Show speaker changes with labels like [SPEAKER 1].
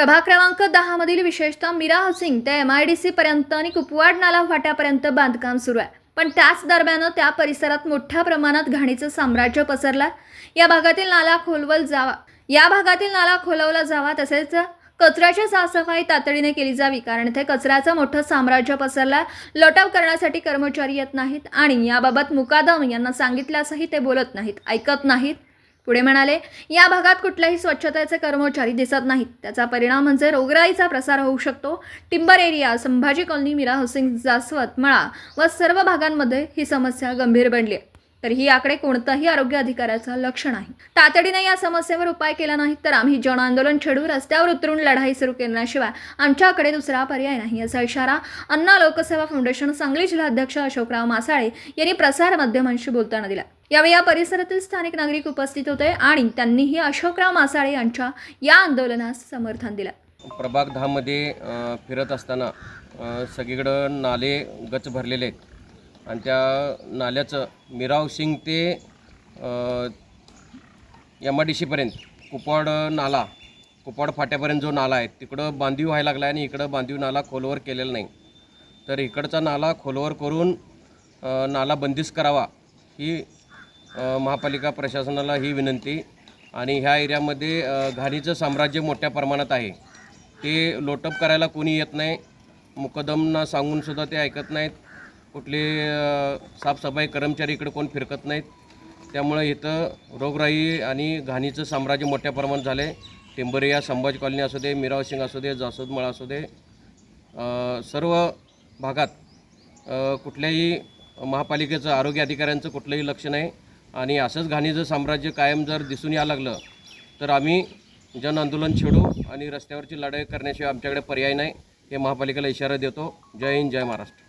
[SPEAKER 1] प्रभाग क्रमांक दहा मधील विशेषतः मीरा हाऊसिंग ते एम आय डी सी पर्यंत आणि कुपवाड नाला फाट्यापर्यंत बांधकाम सुरू आहे. पण त्याच दरम्यान त्या परिसरात मोठ्या प्रमाणात घाणीचं साम्राज्य पसरलं या भागातील नाला खोलवल जावा या भागातील नाला खोलवला जावा तसेच कचऱ्याची साफसफाई तातडीने केली जावी कारण इथे कचऱ्याचं मोठं साम्राज्य पसरलं लोटप करण्यासाठी कर्मचारी येत नाहीत आणि याबाबत मुकादम यांना सांगितल्यासही ते बोलत नाहीत ऐकत नाहीत. पुढे म्हणाले या भागात कुठल्याही स्वच्छतेचे कर्मचारी दिसत नाहीत. त्याचा परिणाम म्हणजे रोगराईचा प्रसार होऊ शकतो. Timber area Sambhaji colony Meera housing जास्वत मळा व सर्व भागांमध्ये ही समस्या गंभीर बनली आहे. तर ही आकडे कोणताही आरोग्य अधिकाऱ्याचं लक्ष नाही तातडीने या समस्येवर उपाय केला नाही तर आम्ही जन आंदोलन छेडू रस्त्यावर उतरून लढाई सुरू केल्याशिवाय आमच्याकडे दुसरा पर्याय नाही असा इशारा अण्णा लोकसेवा फाउंडेशन सांगली जिल्हाध्यक्ष अशोकराव मासाळे यांनी प्रसार माध्यमांशी बोलताना दिला. यावेळी या परिसरातील स्थानिक नागरिक उपस्थित होते आणि त्यांनीही अशोकराव मासाळे यांच्या या आंदोलनास समर्थन दिलं.
[SPEAKER 2] प्रभाग दहामध्ये फिरत असताना सगळीकडं नाले गच भरलेले आहेत. आणि त्या नाल्याचं मिराव सिंग ते एम आय डी सीपर्यंत कुपवाड नाला कुपवाड फाट्यापर्यंत जो नाला आहे तिकडं बांधीव व्हायला लागला आहे आणि इकडं बांधीव नाला खोलवर केलेला नाही. तर इकडचा नाला खोलवर करून नाला बंदिस्त करावा ही महापालिका प्रशासनाला ही विनंती. आणि ह्या एरियामध्ये घाणीचं साम्राज्य मोठ्या प्रमाणात आहे. ते लोटप करायला कोणी येत नाही. मुकदमना सांगूनसुद्धा ते ऐकत नाहीत. कुठले साफसफाई कर्मचारी इकडे कोण फिरकत नाहीत. त्यामुळे इथं रोगराई आणि घाणीचं साम्राज्य मोठ्या प्रमाणात झालं आहे टिंबरिया संभाजी कॉलनी असू दे मिराव सिंग असू दे जासोदमळा असू दे सर्व भागात कुठल्याही महापालिकेचं आरोग्य अधिकाऱ्यांचं कुठलंही लक्ष नाही. आणि असंच घाणीचं साम्राज्य कायम जर दिसून यायला लागलं तर आम्ही जन आंदोलन छेडू आणि रस्त्यावरची लढाई करण्याशिवाय आमच्याकडे पर्याय नाही. हे महापालिकेला इशारा देतो. जय हिंद जय महाराष्ट्र.